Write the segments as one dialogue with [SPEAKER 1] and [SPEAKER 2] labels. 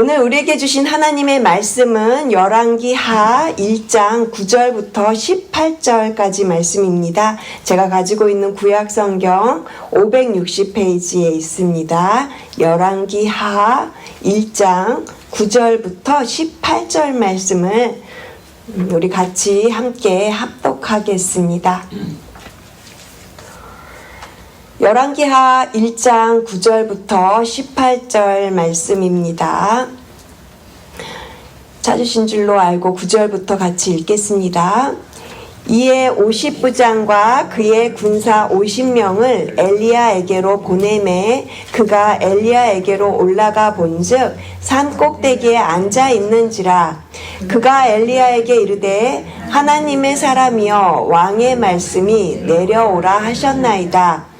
[SPEAKER 1] 오늘 우리에게 주신 하나님의 말씀은 열왕기 하 1장 9절부터 18절까지 말씀입니다. 제가 가지고 있는 구약 성경 560페이지에 있습니다. 열왕기 하 1장 9절부터 18절 말씀을 우리 같이 함께 합독하겠습니다. 열왕기하 1장 9절부터 18절 말씀입니다. 찾으신 줄로 알고 9절부터 같이 읽겠습니다. 이에 50부장과 그의 군사 50명을 엘리야에게로 보내매 그가 엘리야에게로 올라가 본즉 산 꼭대기에 앉아 있는지라 그가 엘리야에게 이르되 하나님의 사람이여 왕의 말씀이 내려오라 하셨나이다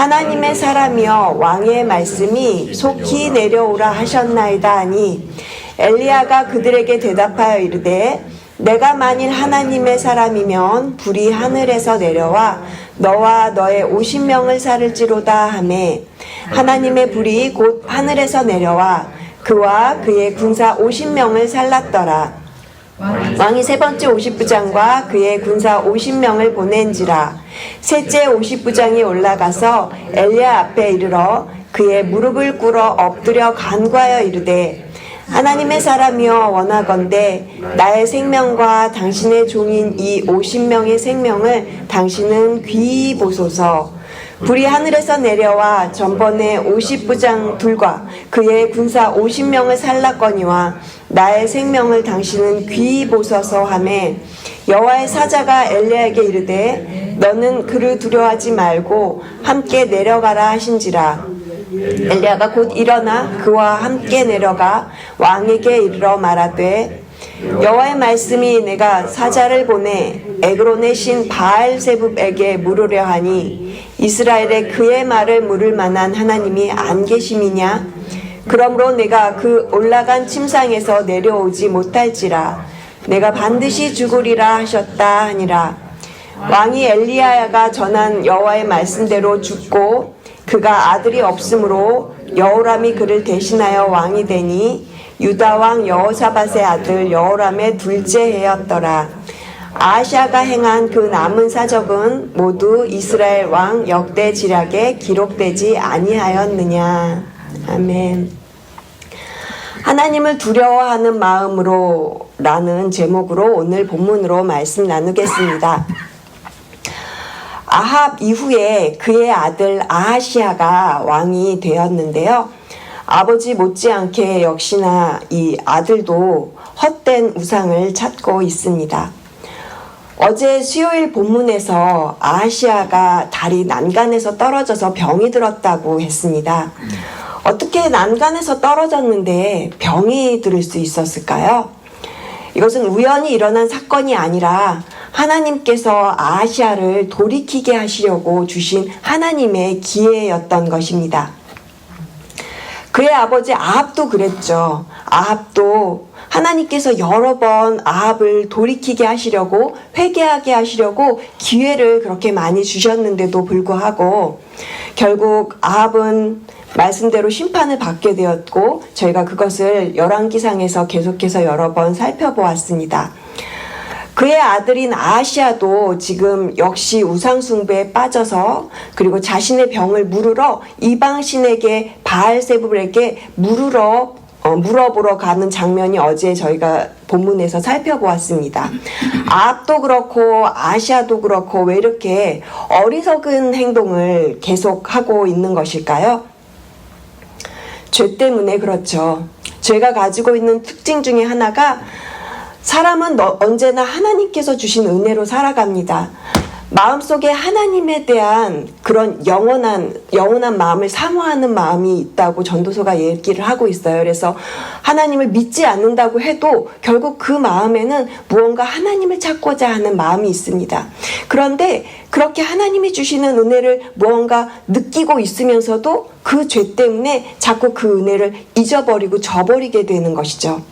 [SPEAKER 1] 하나님의 사람이여 왕의 말씀이 속히 내려오라 하셨나이다 하니 엘리야가 그들에게 대답하여 이르되 내가 만일 하나님의 사람이면 불이 하늘에서 내려와 너와 너의 50명을 살을지로다 하매 하나님의 불이 곧 하늘에서 내려와 그와 그의 군사 50명을 살랐더라 왕이 세 번째 50부장과 그의 군사 50명을 보낸지라. 셋째 50부장이 올라가서 엘리야 앞에 이르러 그의 무릎을 꿇어 엎드려 간구하여 이르되 하나님의 사람이여 원하건대 나의 생명과 당신의 종인 이 50명의 생명을 당신은 귀히 보소서 불이 하늘에서 내려와 전번에 50부장 둘과 그의 군사 50명을 살랐거니와 나의 생명을 당신은 귀히 보소서 하매 여호와의 사자가 엘리야에게 이르되 너는 그를 두려워하지 말고 함께 내려가라 하신지라. 엘리야가 곧 일어나 그와 함께 내려가 왕에게 이르러 말하되 여호와의 말씀이 내가 사자를 보내 에그론의 신 바알세붑에게 물으려 하니 이스라엘에 그의 말을 물을 만한 하나님이 안 계심이냐? 그러므로 내가 그 올라간 침상에서 내려오지 못할지라. 내가 반드시 죽으리라 하셨다 하니라. 왕이 엘리야가 전한 여호와의 말씀대로 죽고 그가 아들이 없으므로 여호람이 그를 대신하여 왕이 되니 유다 왕 여호사밧의 아들 여호람의 둘째 해였더라. 아시아가 행한 그 남은 사적은 모두 이스라엘 왕 역대 지략에 기록되지 아니하였느냐. 아멘. 하나님을 두려워하는 마음으로 라는 제목으로 오늘 본문으로 말씀 나누겠습니다. 아합 이후에 그의 아들 아하시아가 왕이 되었는데요. 아버지 못지않게 역시나 이 아들도 헛된 우상을 찾고 있습니다. 어제 수요일 본문에서 아하시아가 다리 난간에서 떨어져서 병이 들었다고 했습니다. 어떻게 난간에서 떨어졌는데 병이 들을 수 있었을까요? 이것은 우연히 일어난 사건이 아니라 하나님께서 아시아를 돌이키게 하시려고 주신 하나님의 기회였던 것입니다. 그의 아버지 아합도 그랬죠. 아합도 하나님께서 여러 번 아합을 돌이키게 하시려고 회개하게 하시려고 기회를 그렇게 많이 주셨는데도 불구하고 결국 아합은 말씀대로 심판을 받게 되었고 저희가 그것을 열왕기상에서 계속해서 여러 번 살펴보았습니다. 그의 아들인 아시아도 지금 역시 우상숭배에 빠져서 그리고 자신의 병을 물으러 이방신에게 바알세불에게 물으러 어, 물어보러 가는 장면이 어제 저희가 본문에서 살펴보았습니다. 아합도 그렇고 아시아도 그렇고 왜 이렇게 어리석은 행동을 계속하고 있는 것일까요? 죄 때문에 그렇죠. 죄가 가지고 있는 특징 중에 하나가 사람은 언제나 하나님께서 주신 은혜로 살아갑니다. 마음속에 하나님에 대한 그런 영원한 영원한 마음을 사모하는 마음이 있다고 전도서가 얘기를 하고 있어요. 그래서 하나님을 믿지 않는다고 해도 결국 그 마음에는 무언가 하나님을 찾고자 하는 마음이 있습니다. 그런데 그렇게 하나님이 주시는 은혜를 무언가 느끼고 있으면서도 그 죄 때문에 자꾸 그 은혜를 잊어버리고 저버리게 되는 것이죠.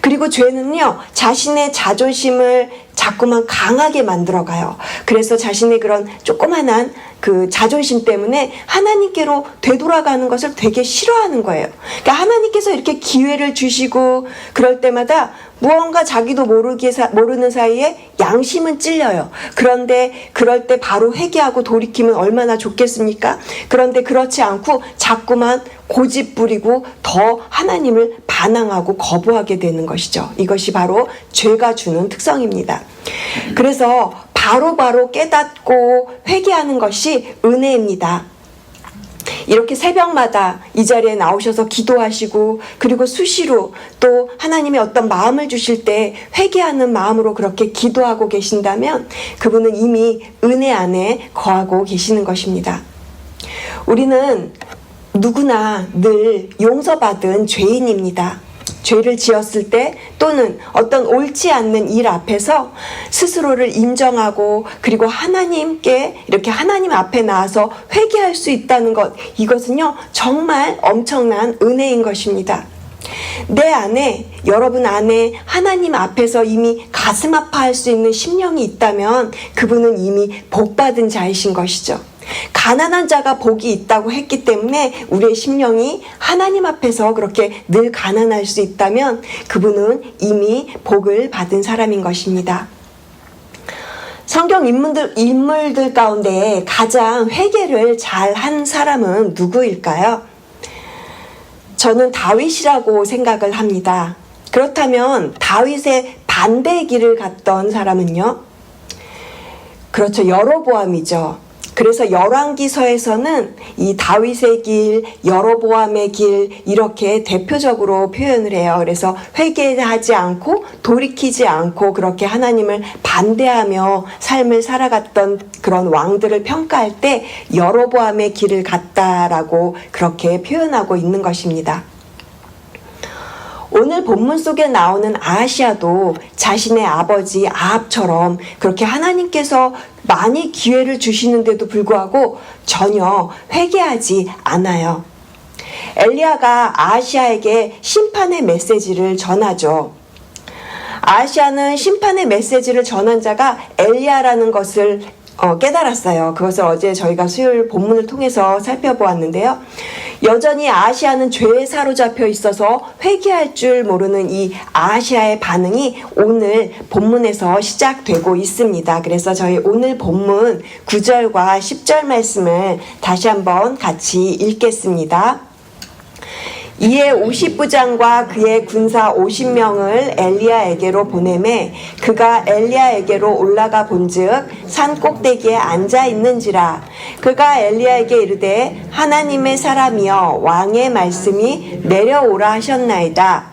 [SPEAKER 1] 그리고 죄는요, 자신의 자존심을 자꾸만 강하게 만들어가요. 그래서 자신의 그런 조그만한 그 자존심 때문에 하나님께로 되돌아가는 것을 되게 싫어하는 거예요. 그러니까 하나님께서 이렇게 기회를 주시고 그럴 때마다 무언가 자기도 모르게 사, 모르는 사이에 양심은 찔려요. 그런데 그럴 때 바로 회개하고 돌이키면 얼마나 좋겠습니까? 그런데 그렇지 않고 자꾸만 고집 부리고 더 하나님을 반항하고 거부하게 되는 것이죠. 이것이 바로 죄가 주는 특성입니다. 그래서 바로바로 바로 깨닫고 회개하는 것이 은혜입니다. 이렇게 새벽마다 이 자리에 나오셔서 기도하시고 그리고 수시로 또 하나님의 어떤 마음을 주실 때 회개하는 마음으로 그렇게 기도하고 계신다면 그분은 이미 은혜 안에 거하고 계시는 것입니다. 우리는 누구나 늘 용서받은 죄인입니다. 죄를 지었을 때 또는 어떤 옳지 않는 일 앞에서 스스로를 인정하고 그리고 하나님께 이렇게 하나님 앞에 나와서 회개할 수 있다는 것 이것은요 정말 엄청난 은혜인 것입니다. 내 안에 여러분 안에 하나님 앞에서 이미 가슴 아파할 수 있는 심령이 있다면 그분은 이미 복받은 자이신 것이죠. 가난한 자가 복이 있다고 했기 때문에 우리의 심령이 하나님 앞에서 그렇게 늘 가난할 수 있다면 그분은 이미 복을 받은 사람인 것입니다. 성경 인물들, 인물들 가운데 가장 회개를 잘 한 사람은 누구일까요? 저는 다윗이라고 생각을 합니다. 그렇다면 다윗의 반대 길을 갔던 사람은요? 그렇죠. 여로보암이죠. 그래서 열왕기서에서는 이 다윗의 길, 여로보암의 길 이렇게 대표적으로 표현을 해요. 그래서 회개하지 않고 돌이키지 않고 그렇게 하나님을 반대하며 삶을 살아갔던 그런 왕들을 평가할 때 여로보암의 길을 갔다라고 그렇게 표현하고 있는 것입니다. 오늘 본문 속에 나오는 아시아도 자신의 아버지 아합처럼 그렇게 하나님께서 많이 기회를 주시는데도 불구하고 전혀 회개하지 않아요. 엘리야가 아시아에게 심판의 메시지를 전하죠. 아시아는 심판의 메시지를 전한 자가 엘리야라는 것을 어, 깨달았어요. 그것을 어제 저희가 수요일 본문을 통해서 살펴보았는데요. 여전히 아시아는 죄에 사로잡혀 있어서 회개할 줄 모르는 이 아시아의 반응이 오늘 본문에서 시작되고 있습니다. 그래서 저희 오늘 본문 9절과 10절 말씀을 다시 한번 같이 읽겠습니다. 이에 50부장과 그의 군사 50명을 엘리야에게로 보내매 그가 엘리야에게로 올라가 본즉 산 꼭대기에 앉아 있는지라. 그가 엘리야에게 이르되 하나님의 사람이여 왕의 말씀이 내려오라 하셨나이다.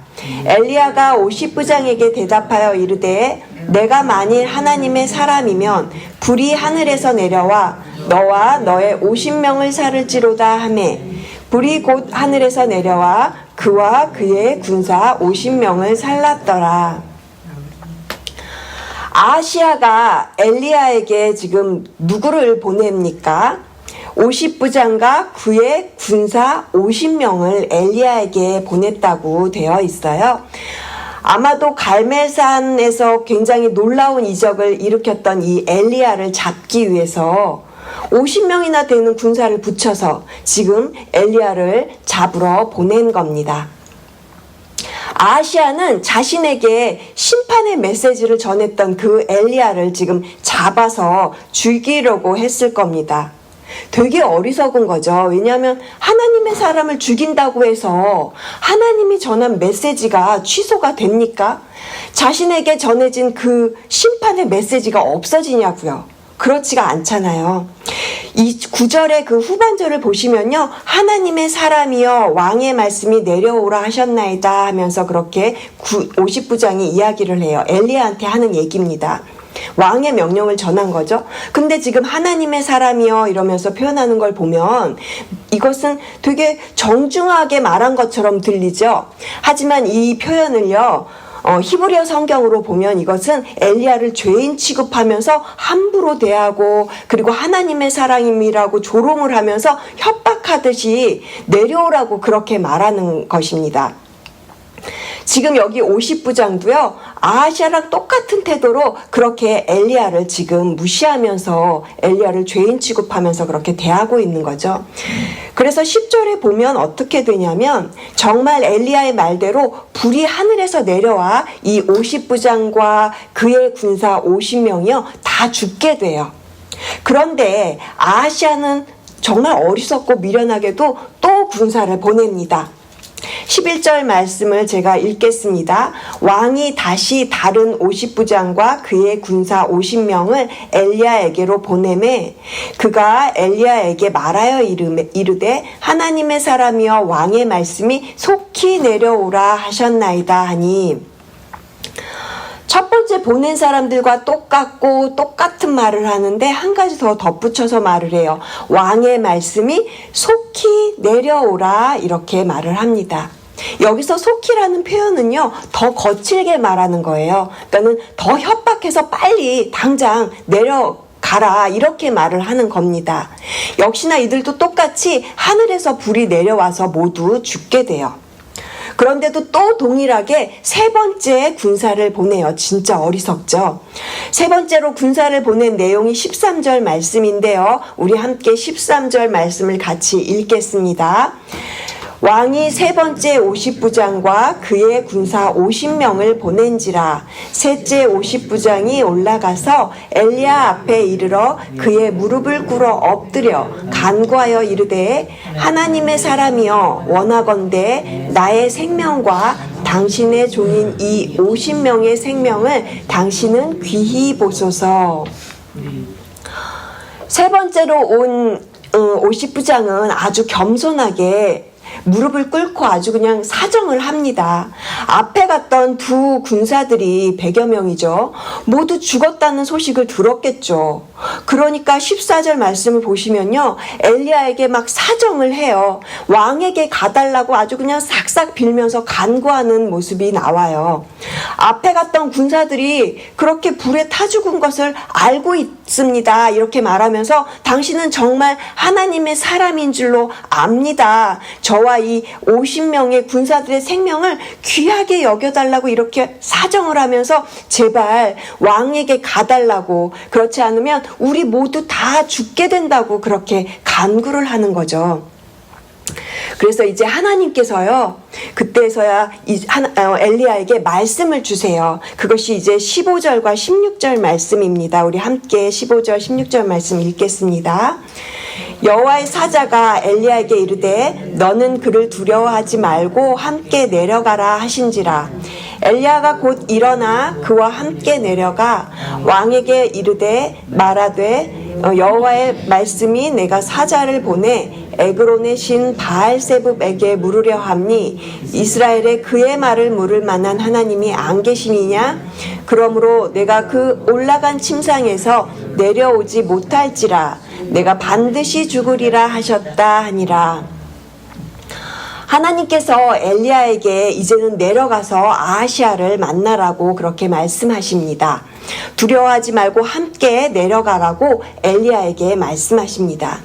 [SPEAKER 1] 엘리야가 50부장에게 대답하여 이르되 내가 만일 하나님의 사람이면 불이 하늘에서 내려와 너와 너의 50명을 살을지로다 하매 불이 곧 하늘에서 내려와 그와 그의 군사 50명을 살랐더라. 아시아가 엘리야에게 지금 누구를 보냅니까? 50부장과 그의 군사 50명을 엘리야에게 보냈다고 되어 있어요. 아마도 갈멜산에서 굉장히 놀라운 이적을 일으켰던 이 엘리야를 잡기 위해서 50명이나 되는 군사를 붙여서 지금 엘리야를 잡으러 보낸 겁니다. 아시아는 자신에게 심판의 메시지를 전했던 그 엘리야를 지금 잡아서 죽이려고 했을 겁니다. 되게 어리석은 거죠. 왜냐하면 하나님의 사람을 죽인다고 해서 하나님이 전한 메시지가 취소가 됩니까? 자신에게 전해진 그 심판의 메시지가 없어지냐고요. 그렇지가 않잖아요. 이 구절의 그 후반절을 보시면요. 하나님의 사람이여 왕의 말씀이 내려오라 하셨나이다 하면서 그렇게 50부장이 이야기를 해요. 엘리야한테 하는 얘기입니다. 왕의 명령을 전한 거죠. 근데 지금 하나님의 사람이여 이러면서 표현하는 걸 보면 이것은 되게 정중하게 말한 것처럼 들리죠. 하지만 이 표현을요. 어, 히브리어 성경으로 보면 이것은 엘리야를 죄인 취급하면서 함부로 대하고 그리고 하나님의 사랑임이라고 조롱을 하면서 협박하듯이 내려오라고 그렇게 말하는 것입니다. 지금 여기 50부장도요, 아하시아랑 똑같은 태도로 그렇게 엘리야를 지금 무시하면서 엘리야를 죄인 취급하면서 그렇게 대하고 있는 거죠. 그래서 10절에 보면 어떻게 되냐면 정말 엘리야의 말대로 불이 하늘에서 내려와 이 50부장과 그의 군사 50명이요, 다 죽게 돼요. 그런데 아하시아는 정말 어리석고 미련하게도 또 군사를 보냅니다. 11절 말씀을 제가 읽겠습니다. 왕이 다시 다른 50부장과 그의 군사 50명을 엘리야에게로 보내매 그가 엘리야에게 말하여 이르되 하나님의 사람이여 왕의 말씀이 속히 내려오라 하셨나이다 하니 첫 번째 보낸 사람들과 똑같고 똑같은 말을 하는데 한 가지 더 덧붙여서 말을 해요. 왕의 말씀이 속히 내려오라 이렇게 말을 합니다. 여기서 속히라는 표현은요, 더 거칠게 말하는 거예요. 그러니까는 더 협박해서 빨리 당장 내려 가라 이렇게 말을 하는 겁니다. 역시나 이들도 똑같이 하늘에서 불이 내려와서 모두 죽게 돼요. 그런데도 또 동일하게 세 번째 군사를 보내요. 진짜 어리석죠. 세 번째로 군사를 보낸 내용이 13절 말씀인데요. 우리 함께 13절 말씀을 같이 읽겠습니다. 왕이 세 번째 50부장과 그의 군사 50명을 보낸지라. 셋째 50부장이 올라가서 엘리야 앞에 이르러 그의 무릎을 꿇어 엎드려 간구하여 이르되 하나님의 사람이여 원하건대 나의 생명과 당신의 종인 이 50명의 생명을 당신은 귀히 보소서. 세 번째로 온 50부장은 아주 겸손하게 무릎을 꿇고 아주 그냥 사정을 합니다. 앞에 갔던 두 군사들이 100여 명이죠. 모두 죽었다는 소식을 들었겠죠. 그러니까 14절 말씀을 보시면요. 엘리야에게 막 사정을 해요. 왕에게 가달라고 아주 그냥 싹싹 빌면서 간구하는 모습이 나와요. 앞에 갔던 군사들이 그렇게 불에 타 죽은 것을 알고 있습니다. 이렇게 말하면서 당신은 정말 하나님의 사람인 줄로 압니다. 저와 이 50명의 군사들의 생명을 귀하게 여겨달라고 이렇게 사정을 하면서 제발 왕에게 가달라고 그렇지 않으면 우리 모두 다 죽게 된다고 그렇게 간구를 하는 거죠. 그래서 이제 하나님께서요, 그때서야 어, 엘리야에게 말씀을 주세요. 그것이 이제 15절과 16절 말씀입니다. 우리 함께 15절, 16절 말씀 읽겠습니다. 여호와의 사자가 엘리야에게 이르되 너는 그를 두려워하지 말고 함께 내려가라 하신지라 엘리야가 곧 일어나 그와 함께 내려가 왕에게 이르되 말하되 어, 여호와의 말씀이 내가 사자를 보내 에그론의 신 바알세붑에게 물으려 함니 이스라엘에 그의 말을 물을 만한 하나님이 안 계시니냐 그러므로 내가 그 올라간 침상에서 내려오지 못할지라 내가 반드시 죽으리라 하셨다 하니라 하나님께서 엘리야에게 이제는 내려가서 아하시아를 만나라고 그렇게 말씀하십니다. 두려워하지 말고 함께 내려가라고 엘리야에게 말씀하십니다.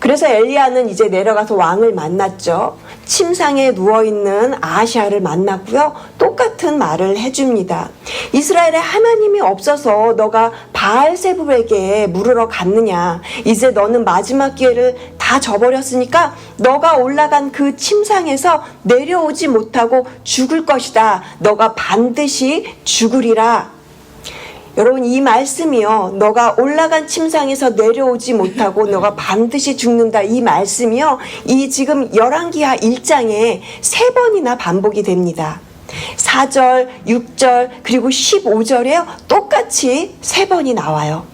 [SPEAKER 1] 그래서 엘리야는 이제 내려가서 왕을 만났죠. 침상에 누워 있는 아하시아를 만났고요. 똑같은 말을 해줍니다. 이스라엘에 하나님이 없어서 너가 바알세불에게 물으러 갔느냐? 이제 너는 마지막 기회를 다 저버렸으니까 너가 올라간 그 침상에서 내려오지 못하고 죽을 것이다. 너가 반드시 죽으리라. 여러분 이 말씀이요. 너가 올라간 침상에서 내려오지 못하고 너가 반드시 죽는다. 이 말씀이요. 이 지금 열왕기하 1장에 세 번이나 반복이 됩니다. 4절, 6절, 그리고 15절에요. 똑같이 세 번이 나와요.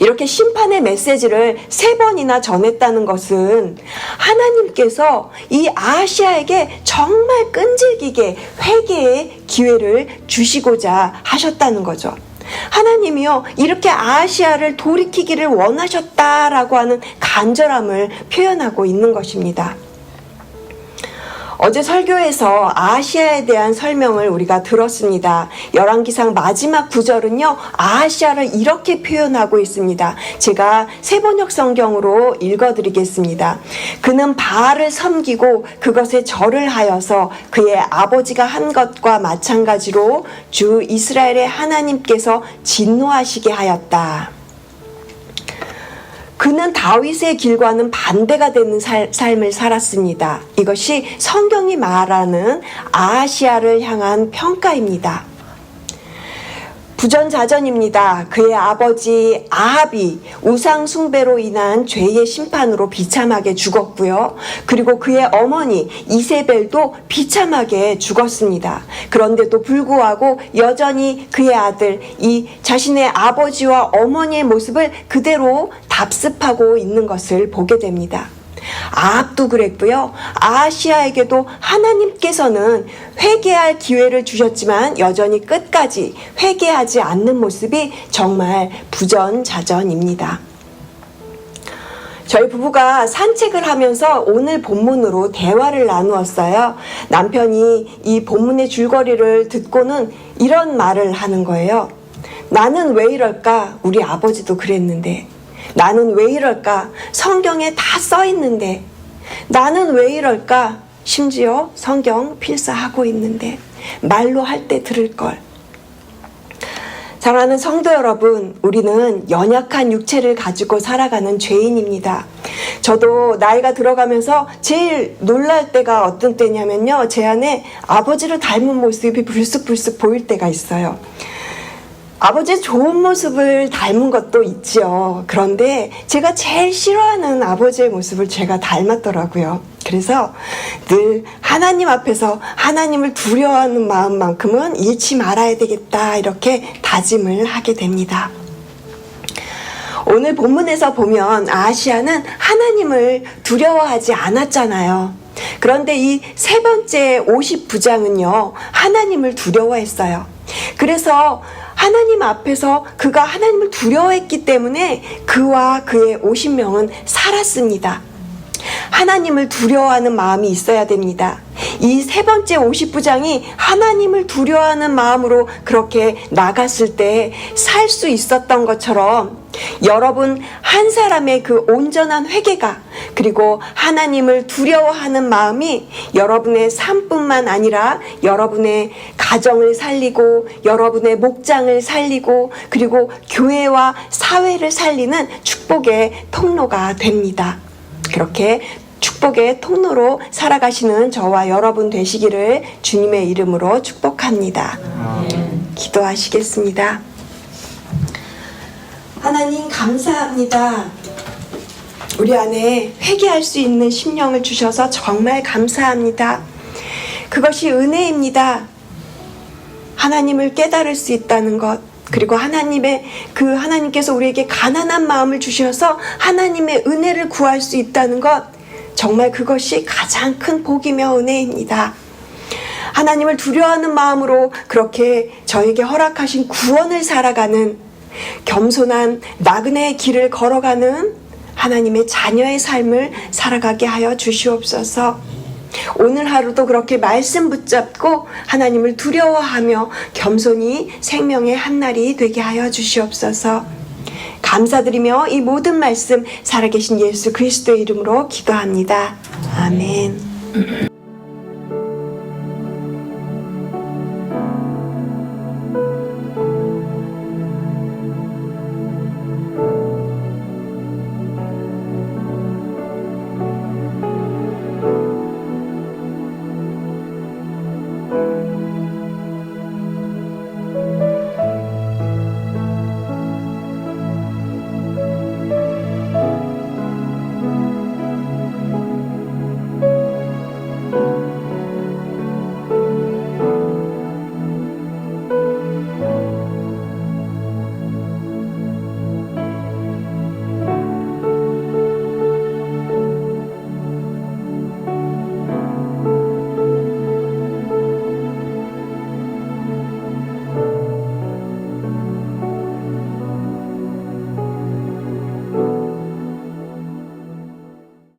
[SPEAKER 1] 이렇게 심판의 메시지를 세 번이나 전했다는 것은 하나님께서 이 아시아에게 정말 끈질기게 회개의 기회를 주시고자 하셨다는 거죠. 하나님이요 이렇게 아시아를 돌이키기를 원하셨다라고 하는 간절함을 표현하고 있는 것입니다. 어제 설교에서 아시아에 대한 설명을 우리가 들었습니다. 열왕기상 마지막 구절은요, 아시아를 이렇게 표현하고 있습니다. 제가 세번역 성경으로 읽어 드리겠습니다. 그는 바알을 섬기고 그것에 절을 하여서 그의 아버지가 한 것과 마찬가지로 주 이스라엘의 하나님께서 진노하시게 하였다. 그는 다윗의 길과는 반대가 되는 살, 삶을 살았습니다. 이것이 성경이 말하는 아시아를 향한 평가입니다. 부전자전입니다. 그의 아버지 아합이 우상 숭배로 인한 죄의 심판으로 비참하게 죽었고요. 그리고 그의 어머니 이세벨도 비참하게 죽었습니다. 그런데도 불구하고 여전히 그의 아들 이 자신의 아버지와 어머니의 모습을 그대로 답습하고 있는 것을 보게 됩니다. 아합도 그랬고요. 아시아에게도 하나님께서는 회개할 기회를 주셨지만 여전히 끝까지 회개하지 않는 모습이 정말 부전자전입니다. 저희 부부가 산책을 하면서 오늘 본문으로 대화를 나누었어요. 남편이 이 본문의 줄거리를 듣고는 이런 말을 하는 거예요. 나는 왜 이럴까? 우리 아버지도 그랬는데. 나는 왜 이럴까? 성경에 다 써 있는데. 나는 왜 이럴까? 심지어 성경 필사하고 있는데. 말로 할 때 들을 걸. 사랑하는 성도 여러분, 우리는 연약한 육체를 가지고 살아가는 죄인입니다. 저도 나이가 들어가면서 제일 놀랄 때가 어떤 때냐면요. 제 안에 아버지를 닮은 모습이 불쑥불쑥 보일 때가 있어요. 아버지의 좋은 모습을 닮은 것도 있지요. 그런데 제가 제일 싫어하는 아버지의 모습을 제가 닮았더라고요. 그래서 늘 하나님 앞에서 하나님을 두려워하는 마음만큼은 잃지 말아야 되겠다. 이렇게 다짐을 하게 됩니다. 오늘 본문에서 보면 아시아는 하나님을 두려워하지 않았잖아요. 그런데 이 세 번째 50부장은요, 하나님을 두려워했어요. 그래서 하나님 앞에서 그가 하나님을 두려워했기 때문에 그와 그의 50명은 살았습니다. 하나님을 두려워하는 마음이 있어야 됩니다. 이 세 번째 50부장이 하나님을 두려워하는 마음으로 그렇게 나갔을 때 살 수 있었던 것처럼 여러분 한 사람의 그 온전한 회개가 그리고 하나님을 두려워하는 마음이 여러분의 삶뿐만 아니라 여러분의 가정을 살리고 여러분의 목장을 살리고 그리고 교회와 사회를 살리는 축복의 통로가 됩니다. 그렇게 축복의 통로로 살아가시는 저와 여러분 되시기를 주님의 이름으로 축복합니다. 기도하시겠습니다. 하나님 감사합니다. 우리 안에 회개할 수 있는 심령을 주셔서 정말 감사합니다. 그것이 은혜입니다. 하나님을 깨달을 수 있다는 것, 그리고 하나님의 그 하나님께서 우리에게 가난한 마음을 주셔서 하나님의 은혜를 구할 수 있다는 것, 정말 그것이 가장 큰 복이며 은혜입니다. 하나님을 두려워하는 마음으로 그렇게 저에게 허락하신 구원을 살아가는 겸손한 나그네의 길을 걸어가는 하나님의 자녀의 삶을 살아가게 하여 주시옵소서. 오늘 하루도 그렇게 말씀 붙잡고 하나님을 두려워하며 겸손히 생명의 한날이 되게 하여 주시옵소서. 감사드리며 이 모든 말씀 살아계신 예수 그리스도의 이름으로 기도합니다. 아멘.